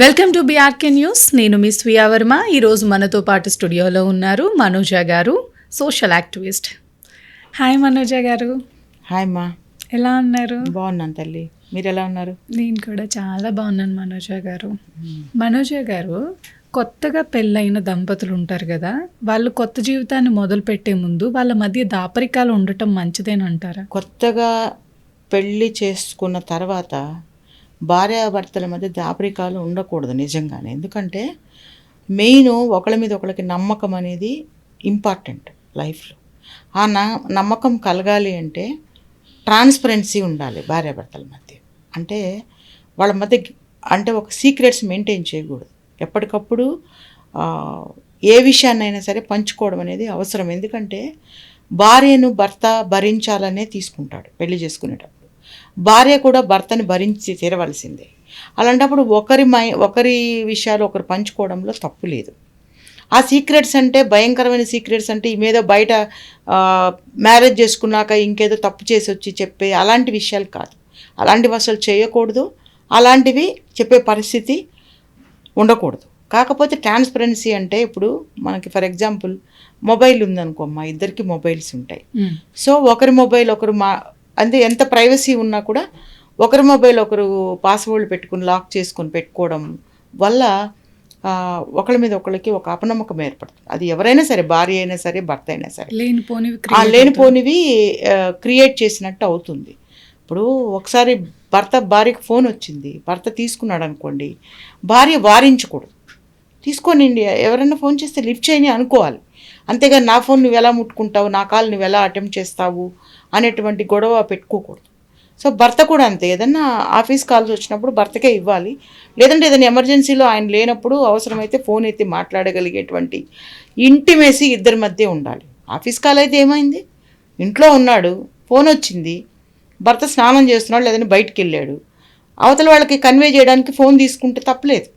Welcome to BRK news. నేను మీ స్వియా వర్మ. ఈరోజు మనతో పాటు స్టూడియోలో ఉన్నారు మనోజ గారు సోషల్ యాక్టివిస్ట్. హాయ్ మనోజ గారు. హాయ్ అమ్మా. ఎలా ఉన్నారు? బాగున్నాను తల్లి. మీరు ఎలా ఉన్నారు? నేను కూడా చాలా బాగున్నాను మనోజ గారు. మనోజ గారు కొత్తగా పెళ్ళైన దంపతులు ఉంటారు కదా వాళ్ళు కొత్త జీవితాన్ని మొదలుపెట్టే ముందు వాళ్ళ మధ్య దాపరికాలు ఉండటం మంచిదేనంటారా? కొత్తగా పెళ్ళి చేసుకున్న తర్వాత భార్యాభర్తల మధ్య దాపరికాలు ఉండకూడదు నిజంగానే. ఎందుకంటే మెయిన్ ఒకళ్ళ మీద ఒకళ్ళకి నమ్మకం అనేది ఇంపార్టెంట్ లైఫ్లో. ఆ న- నమ్మకం కలగాలి అంటే ట్రాన్స్పరెన్సీ ఉండాలి భార్యాభర్తల మధ్య. అంటే వాళ్ళ మధ్య అంటే ఒక సీక్రెట్స్ మెయింటైన్ చేయకూడదు. ఎప్పటికప్పుడు ఏ విషయాన్నైనా సరే పంచుకోవడం అనేది అవసరం. ఎందుకంటే భార్యను భర్త భరించాలనే తీసుకుంటాడు పెళ్ళి చేసుకునేటప్పుడు. భార్య కూడా భర్తని భరించి తీరవలసిందే. అలాంటప్పుడు ఒకరి మై ఒకరి విషయాలు ఒకరు పంచుకోవడంలో తప్పు లేదు. ఆ సీక్రెట్స్ అంటే భయంకరమైన సీక్రెట్స్ అంటే ఈమెదో బయట మ్యారేజ్ చేసుకున్నాక ఇంకేదో తప్పు చేసి వచ్చి చెప్పే అలాంటి విషయాలు కాదు. అలాంటివి అసలు చేయకూడదు. అలాంటివి చెప్పే పరిస్థితి ఉండకూడదు. కాకపోతే ట్రాన్స్పరెన్సీ అంటే ఇప్పుడు మనకి ఫర్ ఎగ్జాంపుల్ మొబైల్ ఉందనుకో అమ్మా ఇద్దరికి మొబైల్స్ ఉంటాయి. సో ఒకరి మొబైల్ ఒకరు మా అంటే ఎంత ప్రైవసీ ఉన్నా కూడా ఒకరి మొబైల్ ఒకరు పాస్వర్డ్ పెట్టుకుని లాక్ చేసుకొని పెట్టుకోవడం వల్ల ఒకళ్ళ మీద ఒకళ్ళకి ఒక అపనమ్మకం ఏర్పడుతుంది. అది ఎవరైనా సరే భార్య అయినా సరే భర్త అయినా సరే. లేనిపోనివి లేనిపోనివి క్రియేట్ చేసినట్టు అవుతుంది. ఇప్పుడు ఒకసారి భర్త భార్యకు ఫోన్ వచ్చింది. భర్త తీసుకున్నాడు అనుకోండి భార్య వారించకూడదు. తీసుకొని ఎవరైనా ఫోన్ చేస్తే లిఫ్ట్ చేయని అనుకోవాలి. అంతేగాని నా ఫోన్ నువ్వు ఎలా ముట్టుకుంటావు? నా కాల్ నువ్వు ఎలా అటెంప్ట్ చేస్తావు? అనేటువంటి గొడవ పెట్టుకోకూడదు. సో భర్త కూడా అంతే. ఏదన్నా ఆఫీస్ కాల్స్ వచ్చినప్పుడు భర్తకే ఇవ్వాలి. లేదంటే ఏదైనా ఎమర్జెన్సీలో ఆయన లేనప్పుడు అవసరమైతే ఫోన్ ఎత్తి మాట్లాడగలిగేటువంటి ఇంటిమేసి ఇద్దరి మధ్య ఉండాలి. ఆఫీస్ కాల్ అయితే ఏమైంది? ఇంట్లో ఉన్నాడు ఫోన్ వచ్చింది భర్త స్నానం చేస్తున్నాడు లేదని బయటికి వెళ్ళాడు. అవతల వాళ్ళకి కన్వే చేయడానికి ఫోన్ తీసుకుంటే తప్పలేదు.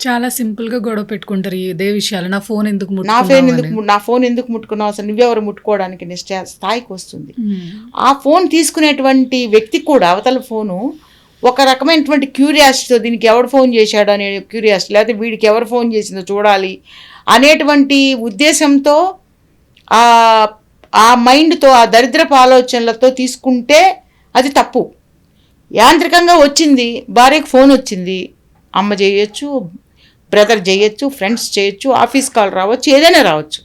చాలా సింపుల్గా గొడవ పెట్టుకుంటారు ఇదే విషయాలు. నా ఫోన్ ఎందుకు నా ఫోన్. ఎందుకు నా ఫోన్ ఎందుకు ముట్టుకున్నావు అసలు? నువ్వెవరు ముట్టుకోవడానికి? నిశ్చయ స్థాయికి వస్తుంది. ఆ ఫోన్ తీసుకునేటువంటి వ్యక్తి కూడా అవతల ఫోను ఒక రకమైనటువంటి క్యూరియాసిటీతో దీనికి ఎవడు ఫోన్ చేశాడు అనే క్యూరియాసిటీ లేకపోతే వీడికి ఎవరు ఫోన్ చేసిందో చూడాలి అనేటువంటి ఉద్దేశంతో ఆ ఆ మైండ్తో ఆ దరిద్రపు ఆలోచనలతో తీసుకుంటే అది తప్పు. యాంత్రికంగా వచ్చింది భార్యకు ఫోన్ వచ్చింది అమ్మ చేయొచ్చు బ్రదర్ చేయొచ్చు ఫ్రెండ్స్ చేయొచ్చు ఆఫీస్ కాల్ రావచ్చు ఏదైనా రావచ్చు.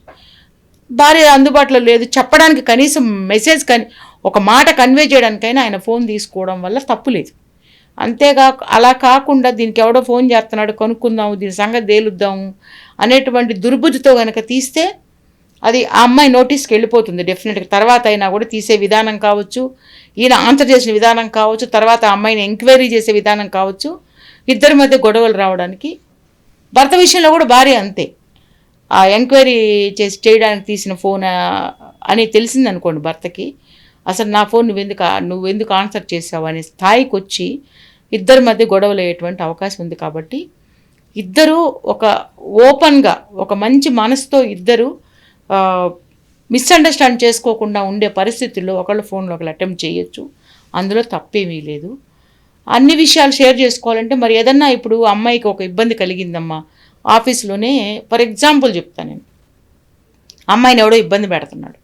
భార్య అందుబాటులో లేదు చెప్పడానికి కనీసం మెసేజ్ కని ఒక మాట కన్వే చేయడానికైనా ఆయన ఫోన్ తీసుకోవడం వల్ల తప్పు లేదు. అంతేగా అలా కాకుండా దీనికి ఎవడో ఫోన్ చేస్తున్నాడు కనుక్కుందాము దీని సంగతి తేలుద్దాము అనేటువంటి దుర్బుద్ధితో కనుక తీస్తే అది ఆ అమ్మాయి నోటీస్కి వెళ్ళిపోతుంది డెఫినెట్గా. తర్వాత అయినా కూడా తీసే విధానం కావచ్చు ఈయన ఆన్సర్ చేసిన విధానం కావచ్చు తర్వాత ఆ అమ్మాయిని ఎంక్వైరీ చేసే విధానం కావచ్చు ఇద్దరి మధ్య గొడవలు రావడానికి భర్త విషయంలో కూడా భార్య అంతే. ఆ ఎంక్వైరీ చేసి చేయడానికి తీసిన ఫోన్ అని తెలిసింది అనుకోండి భర్తకి అసలు నా ఫోన్ నువ్వెందుకు నువ్వు నువ్వెందుకు ఆన్సర్ చేసావు? అనే స్థాయికి వచ్చి ఇద్దరి మధ్య గొడవలు అయ్యేటువంటి అవకాశం ఉంది కాబట్టి ఇద్దరు ఒక ఓపెన్గా ఒక మంచి మనసుతో ఇద్దరు మిస్అండర్స్టాండ్ చేసుకోకుండా ఉండే పరిస్థితుల్లో ఒకళ్ళు ఫోన్లో ఒకళ్ళు అటెంప్ట్ చేయొచ్చు. అందులో తప్పేమీ లేదు. అన్ని విషయాలు షేర్ చేసుకోవాలంటే మరి ఏదన్నా ఇప్పుడు అమ్మాయికి ఒక ఇబ్బంది కలిగిందమ్మా ఆఫీస్లోనే ఫర్ ఎగ్జాంపుల్ చెప్తాను నేను. అమ్మాయిని ఎవడో ఇబ్బంది పెడుతున్నాడు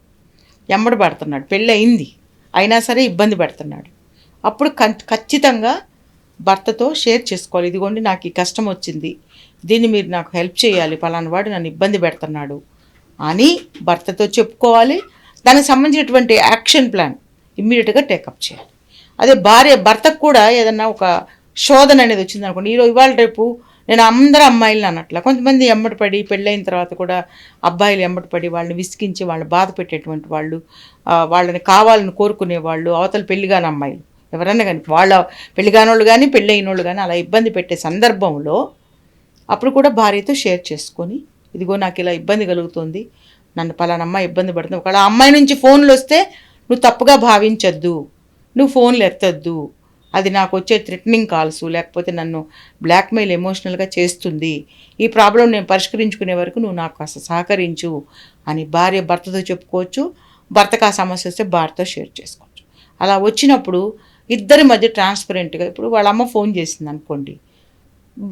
ఎమ్మడి పెడుతున్నాడు పెళ్ళి అయింది అయినా సరే ఇబ్బంది పెడుతున్నాడు. అప్పుడు ఖచ్చితంగా భర్తతో షేర్ చేసుకోవాలి. ఇదిగోండి నాకు ఈ కష్టం వచ్చింది దీన్ని మీరు నాకు హెల్ప్ చేయాలి పలానా వాడు నన్ను ఇబ్బంది పెడుతున్నాడు అని భర్తతో చెప్పుకోవాలి. దానికి సంబంధించినటువంటి యాక్షన్ ప్లాన్ ఇమ్మీడియట్గా టేకప్ చేయాలి. అదే భార్య భర్తకు కూడా ఏదన్నా ఒక శోధన అనేది వచ్చింది అనుకోండి. ఈరోజు ఇవాళ రేపు నేను అందరు అమ్మాయిలను అన్నట్ల. కొంతమంది ఎమ్మటి పడి పెళ్ళైన తర్వాత కూడా అబ్బాయిలు ఎమ్మటి పడి వాళ్ళని విసిగించి వాళ్ళని బాధ పెట్టేటువంటి వాళ్ళు వాళ్ళని కావాలని కోరుకునే వాళ్ళు అవతల పెళ్ళిగాని అమ్మాయిలు. ఎవరన్నా కానీ వాళ్ళ పెళ్ళిగానోళ్ళు కానీ పెళ్ళైన వాళ్ళు కానీ అలా ఇబ్బంది పెట్టే సందర్భంలో అప్పుడు కూడా భార్యతో షేర్ చేసుకొని ఇదిగో నాకు ఇలా ఇబ్బంది కలుగుతుంది నన్ను పలానా అమ్మాయి ఇబ్బంది పడుతుంది. ఒకవేళ అమ్మాయి నుంచి ఫోన్లు వస్తే నువ్వు తప్పుగా భావించద్దు. నువ్వు ఫోన్లు ఎత్తద్దు. అది నాకు వచ్చే థ్రెటనింగ్ కాల్స్ లేకపోతే నన్ను బ్లాక్మెయిల్ ఎమోషనల్గా చేస్తుంది. ఈ ప్రాబ్లం నేను పరిష్కరించుకునే వరకు నువ్వు నాకు కాస్త సహకరించు అని భార్య భర్తతో చెప్పుకోవచ్చు. భర్తకు ఆ సమస్య వస్తే భార్యతో షేర్ చేసుకోవచ్చు. అలా వచ్చినప్పుడు ఇద్దరి మధ్య ట్రాన్స్పరెంట్గా ఇప్పుడు వాళ్ళ అమ్మ ఫోన్ చేసింది అనుకోండి.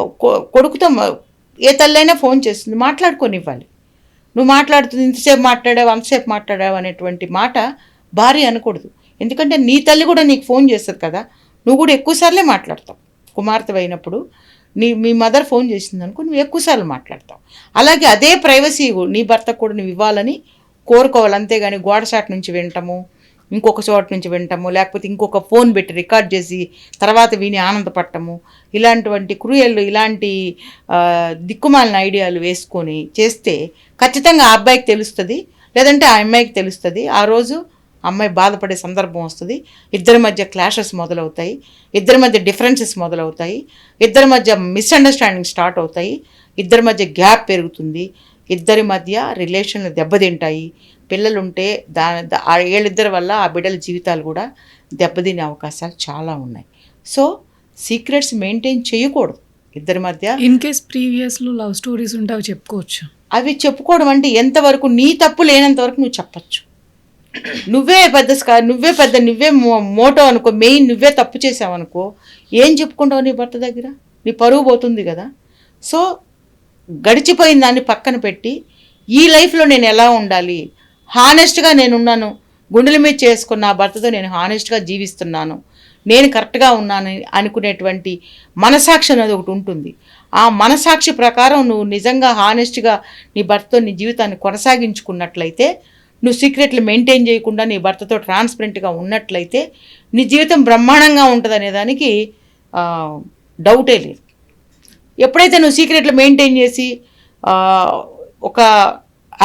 కొ- కొడుకుతో ఏ తల్లైనా ఫోన్ చేస్తుంది. మాట్లాడుకొని ఇవ్వాలి నువ్వు మాట్లాడుతుంది ఇంతసేపు మాట్లాడావు అంతసేపు మాట్లాడావు అనేటువంటి మాట భార్య అనకూడదు. ఎందుకంటే నీ తల్లి కూడా నీకు ఫోన్ చేస్తుంది కదా. నువ్వు కూడా ఎక్కువసార్లే మాట్లాడతావు. కుమార్తె అయినప్పుడు నీ మీ మదర్ ఫోన్ చేసింది అనుకో నువ్వు ఎక్కువసార్లు మాట్లాడతావు. అలాగే అదే ప్రైవసీ నీ భర్తకు కూడా నువ్వు ఇవ్వాలని కోరుకోవాలి. అంతేగాని గోడ నుంచి వినటము ఇంకొక చోట నుంచి వినటము లేకపోతే ఇంకొక ఫోన్ పెట్టి రికార్డ్ చేసి తర్వాత విని ఆనందపడటము ఇలాంటివంటి క్రూయల్ ఇలాంటి దిక్కుమాలిన ఐడియాలు వేసుకొని చేస్తే ఖచ్చితంగా ఆ అబ్బాయికి తెలుస్తుంది లేదంటే ఆ అమ్మాయికి తెలుస్తుంది. ఆ రోజు అమ్మాయి బాధపడే సందర్భం వస్తుంది. ఇద్దరి మధ్య క్లాషెస్ మొదలవుతాయి. ఇద్దరి మధ్య డిఫరెన్సెస్ మొదలవుతాయి. ఇద్దరి మధ్య మిస్అండర్స్టాండింగ్ స్టార్ట్ అవుతాయి. ఇద్దరి మధ్య గ్యాప్ పెరుగుతుంది. ఇద్దరి మధ్య రిలేషన్లు దెబ్బతింటాయి. పిల్లలు ఉంటే దా వీళ్ళిద్దరి వల్ల ఆ బిడ్డల జీవితాలు కూడా దెబ్బతినే అవకాశాలు చాలా ఉన్నాయి. సో సీక్రెట్స్ మెయింటైన్ చేయకూడదు. ఇద్దరి మధ్య ఇన్ కేస్ ప్రీవియస్లో లవ్ స్టోరీస్ ఉంటే అవి చెప్పుకోవచ్చు. అవి చెప్పుకోవడం అంటే ఎంతవరకు నీ తప్పు లేనంత వరకు నువ్వు చెప్పచ్చు. నువ్వే పెద్ద స్కా- నువ్వే పెద్ద నువ్వే మోటో అనుకో మెయిన్ నువ్వే తప్పు చేసావు అనుకో ఏం చెప్పుకుంటావు నీ భర్త దగ్గర? నీ పరువు పోతుంది కదా. సో గడిచిపోయిన దాన్ని పక్కన పెట్టి ఈ లైఫ్లో నేను ఎలా ఉండాలి? హానెస్ట్గా నేనున్నాను. గుండెల మీద చేసుకున్న భర్తతో నేను హానెస్ట్గా జీవిస్తున్నాను. నేను కరెక్ట్గా ఉన్నాను అనుకునేటువంటి మనసాక్షి అనేది ఒకటి ఉంటుంది. ఆ మనసాక్షి ప్రకారం నువ్వు నిజంగా హానెస్ట్గా నీ భర్తతో నీ జీవితాన్ని కొనసాగించుకున్నట్లయితే నువ్వు సీక్రెట్లు మెయింటైన్ చేయకుండా నీ భర్తతో ట్రాన్స్పరెంట్గా ఉన్నట్లయితే నీ జీవితం బ్రహ్మాండంగా ఉంటుంది దానికి డౌటే లేదు. ఎప్పుడైతే నువ్వు సీక్రెట్లు మెయింటైన్ చేసి ఒక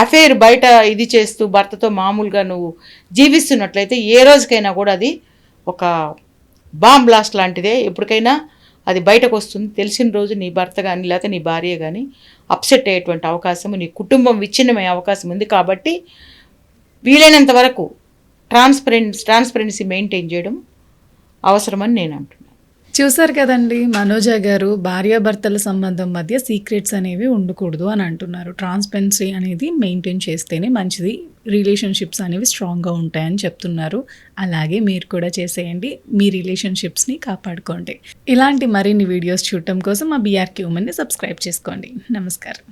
అఫైర్ బయట ఇది చేస్తూ భర్తతో మామూలుగా నువ్వు జీవిస్తున్నట్లయితే ఏ రోజుకైనా కూడా అది ఒక బాంబ్ బ్లాస్ట్ లాంటిదే. ఎప్పటికైనా అది బయటకు వస్తుంది తెలిసిన రోజు నీ భర్త కానీ లేకపోతే నీ భార్య కానీ అప్సెట్ అయ్యేటువంటి అవకాశం నీ కుటుంబం విచ్ఛిన్నమయ్యే అవకాశం ఉంది. కాబట్టి వీలైనంత వరకు ట్రాన్స్పరెన్స్ ట్రాన్స్పరెన్సీ మెయింటైన్ చేయడం అవసరమని నేను అంటున్నాను చూసారు కదండి మనోజ గారు భార్యాభర్తల సంబంధం మధ్య సీక్రెట్స్ అనేవి ఉండకూడదు అని అంటున్నారు. ట్రాన్స్పరెన్సీ అనేది మెయింటైన్ చేస్తేనే మంచిది. రిలేషన్షిప్స్ అనేవి స్ట్రాంగ్గా ఉంటాయని చెప్తున్నారు. అలాగే మీరు కూడా చేసేయండి. మీ రిలేషన్షిప్స్ని కాపాడుకోండి. ఇలాంటి మరిన్ని వీడియోస్ చూడటం కోసం మా బీఆర్కి ఉమెన్ని సబ్స్క్రైబ్ చేసుకోండి. నమస్కారం.